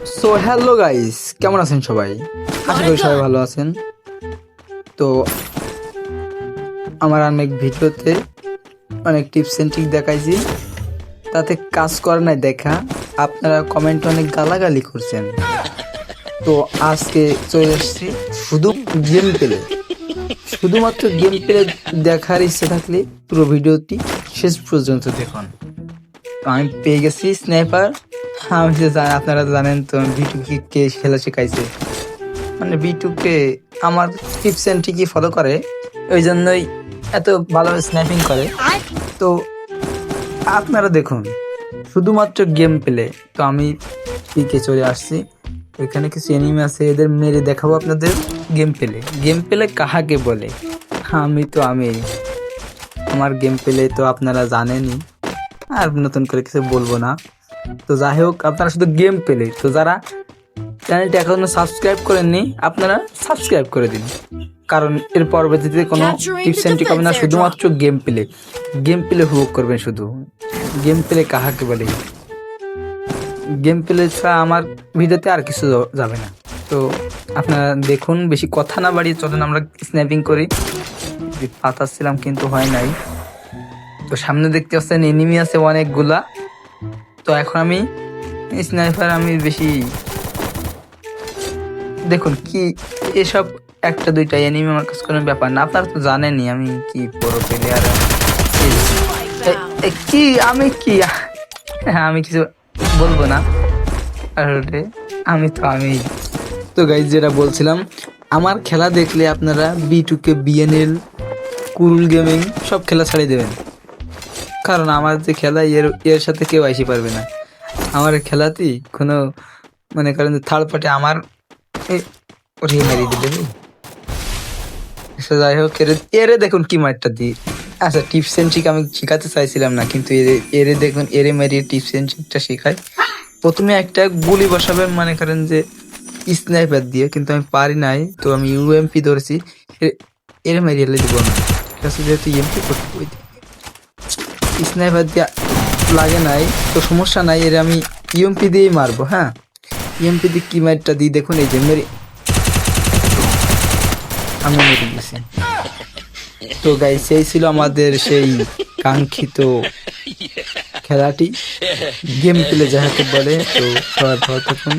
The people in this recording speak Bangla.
সো হ্যালো গাইস কেমন আছেন সবাই? আশা করি সবাই ভালো আছেন। তো আমার অনেক ভিডিওতে অনেক টিপস এন্ড ট্রিক দেখাইছি। তাতে কাজ করে নাই দেখা। আপনারা কমেন্টে অনেক গালাগালি করছেন। তো আজকে চলে এসেছি শুধু গেম পেলে শুধুমাত্র গেম পেলে দেখার ইচ্ছে থাকলে পুরো ভিডিওটি শেষ পর্যন্ত দেখুন। আমি পেয়ে গেছি স্নাইপার আমি তো জানি আপনারা জানেন তো বিটুকে কে খেলা শেখাইছে। মানে বিটুকে আমার টিপস অ্যান্ড ঠিকই ফলো করে ওই জন্যই এত ভালোভাবে স্ন্যাপিং করে। তো আপনারা দেখুন, শুধুমাত্র গেম পেলে তো আমি পিকে চলে আসছি। এখানে কিছু এনিমি আছে, এদের মেরে দেখাবো আপনাদের গেম পেলে গেম পেলে কাহাকে বলে? আমি তো আমি আমার গেম পেলে তো আপনারা জানেনই। আর নতুন করে কিছু বলব না। তো যাই হোক আপনারা শুধু গেম পেলে তো যারা চ্যানেলটি এখনও সাবস্ক্রাইব করেননি আপনারা সাবস্ক্রাইব করে দিন। কারণ এর পরবর্তীতে কোনো টিপস অ্যান্ড হবে না শুধুমাত্র গেম প্লে গেম প্লে উপভোগ করবেন শুধু। গেম প্লে কাহাকে বলে? গেম প্লে ছাড়া আমার ভিডিওতে আর কিছু যাবে না। তো আপনারা দেখুন বেশি কথা না বাড়িয়ে চলেন আমরা স্ন্যাপিং করি। পাতাচ্ছিলাম কিন্তু হয় নাই। তো সামনে দেখতে পাচ্ছেন এনিমি আছে অনেকগুলা। তো এখন আমি স্নাইপার আমি বেশি দেখুন কি এসব একটা দুইটা এনিমি আমার কাছে কোনো ব্যাপার না। আপনারা তো জানেনই আমি কি বড় প্লেয়ার কি? আমি কি? হ্যাঁ, আমি কিছু বলব না। আসলে আমি তো আমি। তো গাইজ যেটা বলছিলাম আমার খেলা দেখলে আপনারা বি টু কে বিএনএল কুরুল গেমিং সব খেলা ছাড়িয়ে দেবেন। কারণ আমার যে খেলা, এর এর সাথে কেউ আইসি পারবে না। আমার খেলাতেই কোনো, মনে করেন থার্ড পার্টি আমার ওরে মেরিয়ে দিলে যাই হোক, এরে এরে দেখুন কি মারটা দিই। আচ্ছা টিপস এন্ড আমি শেখাতে চাইছিলাম না, কিন্তু এরে এরে দেখুন, এরে মেরিয়ে টিপস এন্ড ট্রিকটা শেখাই প্রথমে একটা গুলি বসাবেন, মনে করেন যে স্নাইপার দিয়ে, কিন্তু আমি পারি নাই, তো আমি ইউএমপি ধরেছি। এরে মেরিয়ে দিব না। ঠিক আছে, যেহেতু ইউএমপি করতে স্নাইপার দিয়ে লাগে নাই। তো সমস্যা নাই, এর আমি ইএমপি দিয়েই মারবো হ্যাঁ? ইএমপি দিয়ে কি মারটা দিই, দেখুন এই যে, মেরে আমি মেরে গেছি তো গাই সেই ছিল আমাদের সেই কাঙ্ক্ষিত খেলাটি। গেম প্লে যাহাকে বলে, তো সবাই ভালো থাকুন।